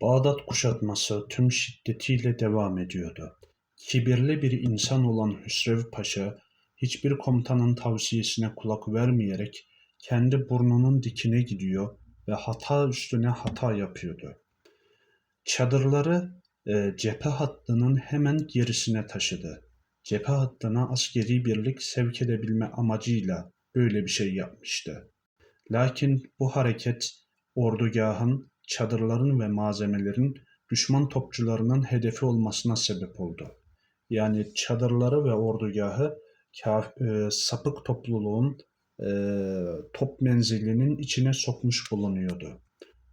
Bağdat kuşatması tüm şiddetiyle devam ediyordu. Kibirli bir insan olan Hüsrev Paşa, hiçbir komutanın tavsiyesine kulak vermeyerek kendi burnunun dikine gidiyor ve hata üstüne hata yapıyordu. Çadırları e, cephe hattının hemen gerisine taşıdı. Cephe hattına askeri birlik sevk edebilme amacıyla böyle bir şey yapmıştı. Lakin bu hareket ordugahın, çadırların ve malzemelerin düşman topçularının hedefi olmasına sebep oldu. Yani çadırları ve ordugahı e, sapık topluluğun e, top menzilinin içine sokmuş bulunuyordu.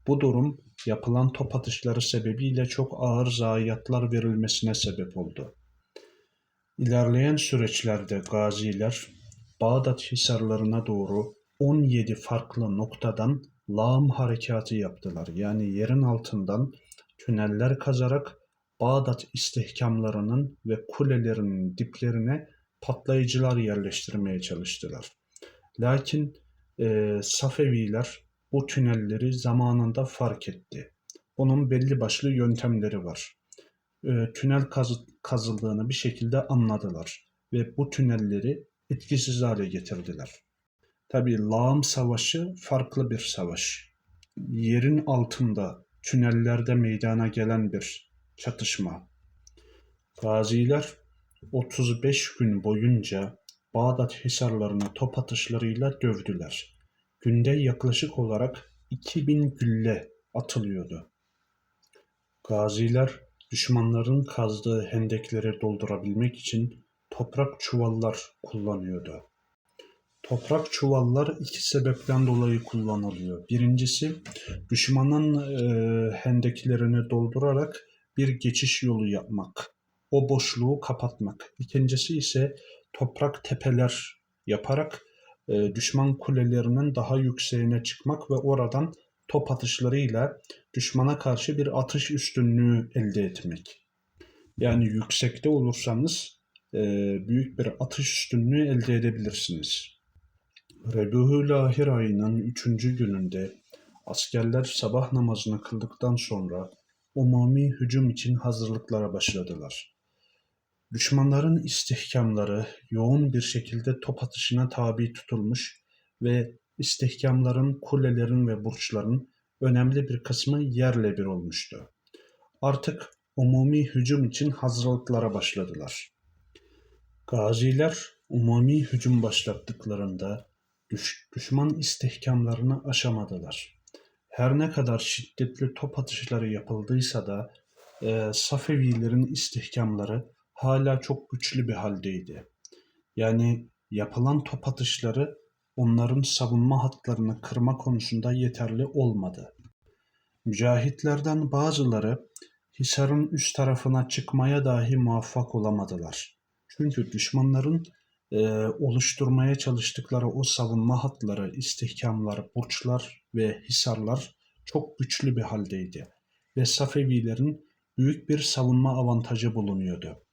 Bu durum yapılan top atışları sebebiyle çok ağır zayiatlar verilmesine sebep oldu. İlerleyen süreçlerde gaziler Bağdat hisarlarına doğru 17 farklı noktadan lağım harekatı yaptılar. Yani yerin altından tüneller kazarak Bağdat istihkamlarının ve kulelerinin diplerine patlayıcılar yerleştirmeye çalıştılar. Lakin e, Safeviler bu tünelleri zamanında fark etti. Bunun belli başlı yöntemleri var. E, tünel kazı- kazıldığını bir şekilde anladılar ve bu tünelleri etkisiz hale getirdiler. Tabii lağım savaşı farklı bir savaş. Yerin altında tünellerde meydana gelen bir çatışma. Gaziler 35 gün boyunca Bağdat hisarlarını top atışlarıyla dövdüler. Günde yaklaşık olarak 2000 gülle atılıyordu. Gaziler düşmanların kazdığı hendekleri doldurabilmek için toprak çuvallar kullanıyordu. Toprak çuvallar iki sebepten dolayı kullanılıyor. Birincisi düşmanın e, hendeklerini doldurarak bir geçiş yolu yapmak. O boşluğu kapatmak. İkincisi ise toprak tepeler yaparak e, düşman kulelerinin daha yükseğine çıkmak ve oradan top atışlarıyla düşmana karşı bir atış üstünlüğü elde etmek. Yani yüksekte olursanız e, büyük bir atış üstünlüğü elde edebilirsiniz. Rebühül Ahir ayının üçüncü gününde askerler sabah namazını kıldıktan sonra umumi hücum için hazırlıklara başladılar. Düşmanların istihkamları yoğun bir şekilde top atışına tabi tutulmuş ve istihkamların, kulelerin ve burçların önemli bir kısmı yerle bir olmuştu. Artık umumi hücum için hazırlıklara başladılar. Gaziler umumi hücum başlattıklarında düş- düşman istihkamlarını aşamadılar. Her ne kadar şiddetli top atışları yapıldıysa da e, Safevilerin istihkamları hala çok güçlü bir haldeydi. Yani yapılan top atışları onların savunma hatlarını kırma konusunda yeterli olmadı. Mücahitlerden bazıları Hisar'ın üst tarafına çıkmaya dahi muvaffak olamadılar. Çünkü düşmanların e, oluşturmaya çalıştıkları o savunma hatları, istihkamlar, burçlar ve hisarlar çok güçlü bir haldeydi. Ve Safevilerin büyük bir savunma avantajı bulunuyordu.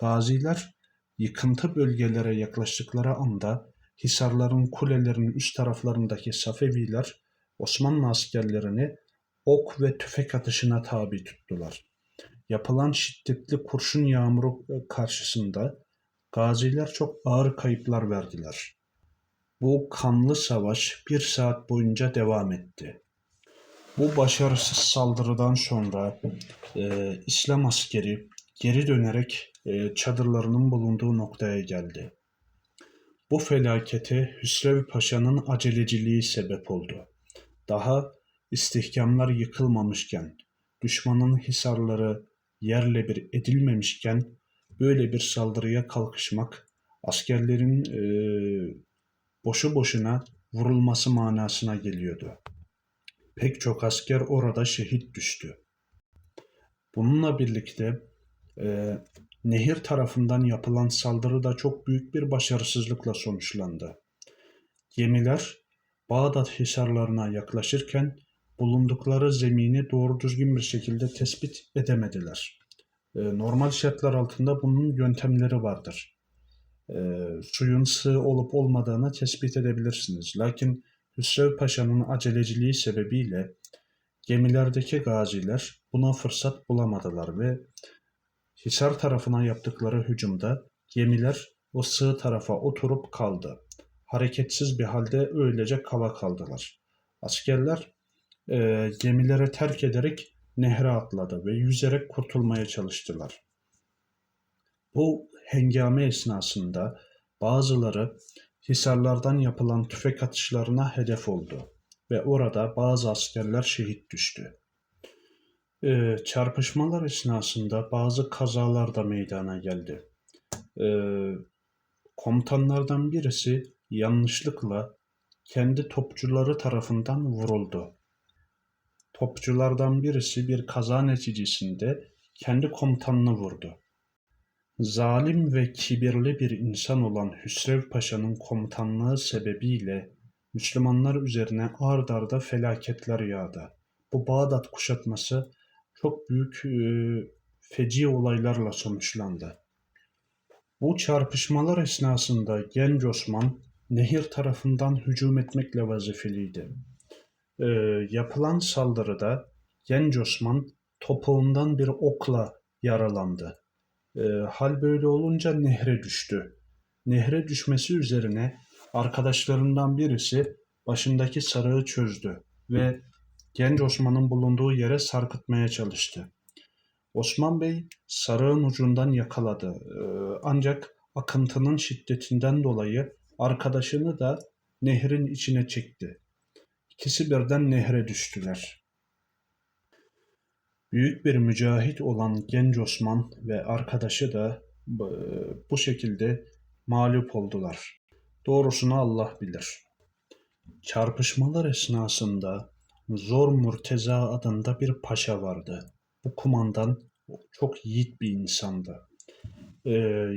Gaziler yıkıntı bölgelere yaklaştıkları anda hisarların kulelerin üst taraflarındaki Safeviler Osmanlı askerlerini ok ve tüfek atışına tabi tuttular. Yapılan şiddetli kurşun yağmuru karşısında gaziler çok ağır kayıplar verdiler. Bu kanlı savaş bir saat boyunca devam etti. Bu başarısız saldırıdan sonra e, İslam askeri geri dönerek e, çadırlarının bulunduğu noktaya geldi. Bu felakete Hüsrev Paşa'nın aceleciliği sebep oldu. Daha istihkamlar yıkılmamışken, düşmanın hisarları yerle bir edilmemişken böyle bir saldırıya kalkışmak askerlerin e, boşu boşuna vurulması manasına geliyordu. Pek çok asker orada şehit düştü. Bununla birlikte e, nehir tarafından yapılan saldırı da çok büyük bir başarısızlıkla sonuçlandı. Gemiler Bağdat hisarlarına yaklaşırken bulundukları zemini doğru düzgün bir şekilde tespit edemediler. E, normal şartlar altında bunun yöntemleri vardır. E, suyun sığ olup olmadığını tespit edebilirsiniz. Lakin Hüsrev Paşa'nın aceleciliği sebebiyle gemilerdeki gaziler buna fırsat bulamadılar ve Hisar tarafına yaptıkları hücumda gemiler o sığ tarafa oturup kaldı. Hareketsiz bir halde öylece kala kaldılar. Askerler e, gemileri terk ederek nehre atladı ve yüzerek kurtulmaya çalıştılar. Bu hengame esnasında bazıları hisarlardan yapılan tüfek atışlarına hedef oldu ve orada bazı askerler şehit düştü. Ee, çarpışmalar esnasında bazı kazalar da meydana geldi. Ee, komutanlardan birisi yanlışlıkla kendi topçuları tarafından vuruldu. Topçulardan birisi bir kaza neticesinde kendi komutanını vurdu. Zalim ve kibirli bir insan olan Hüsrev Paşa'nın komutanlığı sebebiyle Müslümanlar üzerine ard arda felaketler yağdı. Bu Bağdat kuşatması çok büyük e, feci olaylarla sonuçlandı. Bu çarpışmalar esnasında Genç Osman nehir tarafından hücum etmekle vazifeliydi. E, yapılan saldırıda Genç Osman topuğundan bir okla yaralandı. E, hal böyle olunca nehre düştü. Nehre düşmesi üzerine arkadaşlarından birisi başındaki sarığı çözdü ve genç Osman'ın bulunduğu yere sarkıtmaya çalıştı. Osman Bey sarığın ucundan yakaladı. E, ancak akıntının şiddetinden dolayı arkadaşını da nehrin içine çekti. İkisi birden nehre düştüler. Büyük bir mücahit olan genç Osman ve arkadaşı da bu şekilde mağlup oldular. Doğrusunu Allah bilir. Çarpışmalar esnasında Zor Murteza adında bir paşa vardı. Bu kumandan çok yiğit bir insandı. Ee,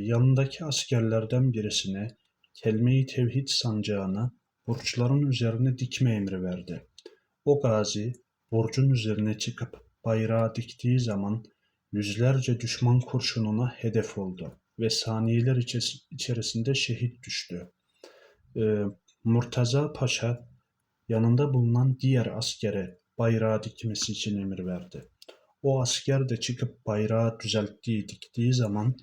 yanındaki askerlerden birisine kelmeyi tevhid sancağını burçların üzerine dikme emri verdi. O gazi burcun üzerine çıkıp bayrağı diktiği zaman yüzlerce düşman kurşununa hedef oldu ve saniyeler içerisinde şehit düştü. Ee, Murtaza Paşa yanında bulunan diğer askere bayrağı dikmesi için emir verdi. O asker de çıkıp bayrağı düzelttiği, diktiği zaman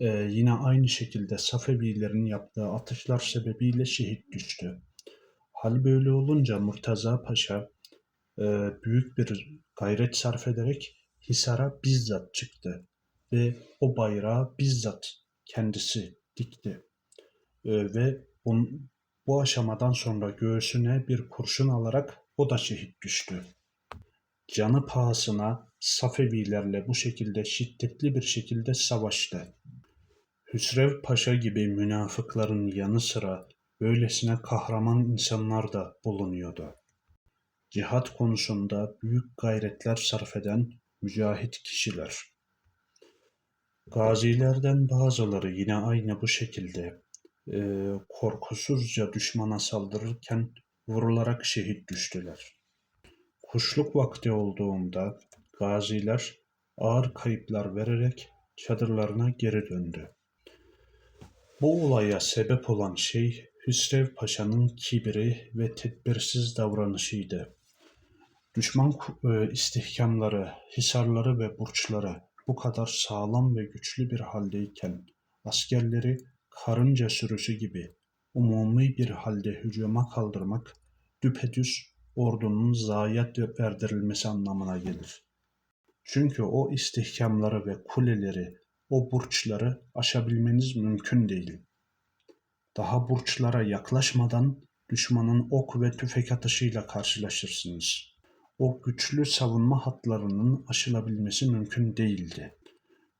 e, yine aynı şekilde Safevilerin yaptığı atışlar sebebiyle şehit düştü. Hal böyle olunca Murtaza Paşa e, büyük bir gayret sarf ederek Hisar'a bizzat çıktı ve o bayrağı bizzat kendisi dikti. E, ve on, bu aşamadan sonra göğsüne bir kurşun alarak o da şehit düştü. Canı pahasına Safevilerle bu şekilde şiddetli bir şekilde savaştı. Hüsrev Paşa gibi münafıkların yanı sıra böylesine kahraman insanlar da bulunuyordu. Cihat konusunda büyük gayretler sarf eden mücahit kişiler. Gazilerden bazıları yine aynı bu şekilde e, korkusuzca düşmana saldırırken vurularak şehit düştüler. Kuşluk vakti olduğunda gaziler ağır kayıplar vererek çadırlarına geri döndü. Bu olaya sebep olan şey Hüsrev Paşa'nın kibri ve tedbirsiz davranışıydı. Düşman e, istihkamları, hisarları ve burçları bu kadar sağlam ve güçlü bir haldeyken askerleri karınca sürüsü gibi umumi bir halde hücuma kaldırmak düpedüz ordunun zayiat verdirilmesi anlamına gelir. Çünkü o istihkamları ve kuleleri, o burçları aşabilmeniz mümkün değil. Daha burçlara yaklaşmadan düşmanın ok ve tüfek atışıyla karşılaşırsınız. O güçlü savunma hatlarının aşılabilmesi mümkün değildi.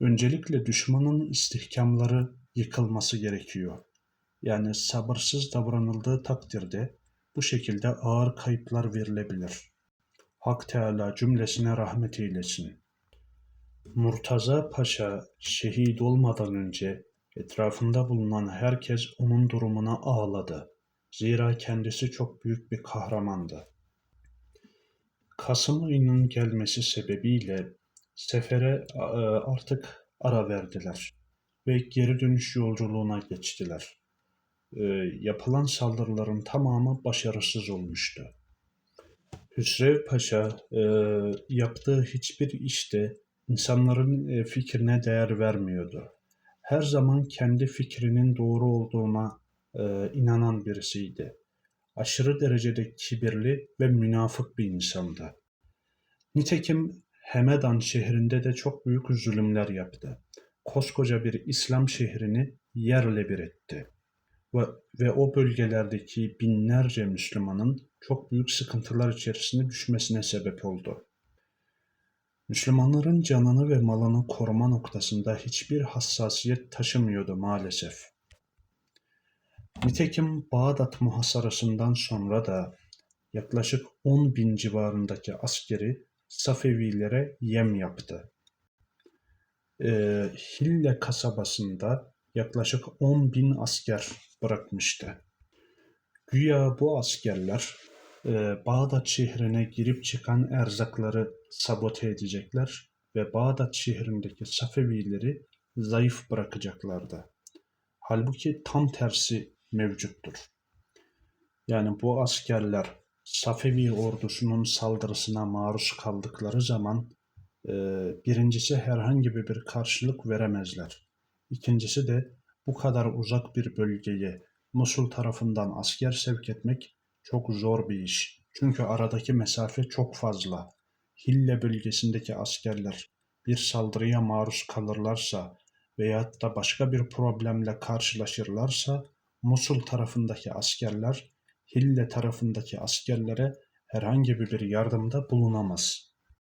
Öncelikle düşmanın istihkamları yıkılması gerekiyor. Yani sabırsız davranıldığı takdirde bu şekilde ağır kayıplar verilebilir. Hak Teala cümlesine rahmet eylesin. Murtaza Paşa şehit olmadan önce etrafında bulunan herkes onun durumuna ağladı. Zira kendisi çok büyük bir kahramandı. Kasım ayının gelmesi sebebiyle sefere e, artık ara verdiler ve geri dönüş yolculuğuna geçtiler. E, yapılan saldırıların tamamı başarısız olmuştu. Hüsrev Paşa e, yaptığı hiçbir işte insanların fikrine değer vermiyordu. Her zaman kendi fikrinin doğru olduğuna e, inanan birisiydi. Aşırı derecede kibirli ve münafık bir insandı. Nitekim Hemedan şehrinde de çok büyük zulümler yaptı. Koskoca bir İslam şehrini yerle bir etti. Ve, ve o bölgelerdeki binlerce Müslümanın çok büyük sıkıntılar içerisine düşmesine sebep oldu. Müslümanların canını ve malını koruma noktasında hiçbir hassasiyet taşımıyordu maalesef. Nitekim Bağdat muhasarasından sonra da yaklaşık 10 bin civarındaki askeri Safevilere yem yaptı. Ee, Hille kasabasında yaklaşık 10 bin asker bırakmıştı. Güya bu askerler e, Bağdat şehrine girip çıkan erzakları sabote edecekler ve Bağdat şehrindeki Safevileri zayıf bırakacaklardı. Halbuki tam tersi mevcuttur. Yani bu askerler Safevi ordusunun saldırısına maruz kaldıkları zaman e, birincisi herhangi bir karşılık veremezler. İkincisi de bu kadar uzak bir bölgeye Musul tarafından asker sevk etmek çok zor bir iş. Çünkü aradaki mesafe çok fazla. Hille bölgesindeki askerler bir saldırıya maruz kalırlarsa veyahut da başka bir problemle karşılaşırlarsa Musul tarafındaki askerler Hille tarafındaki askerlere herhangi bir yardımda bulunamaz.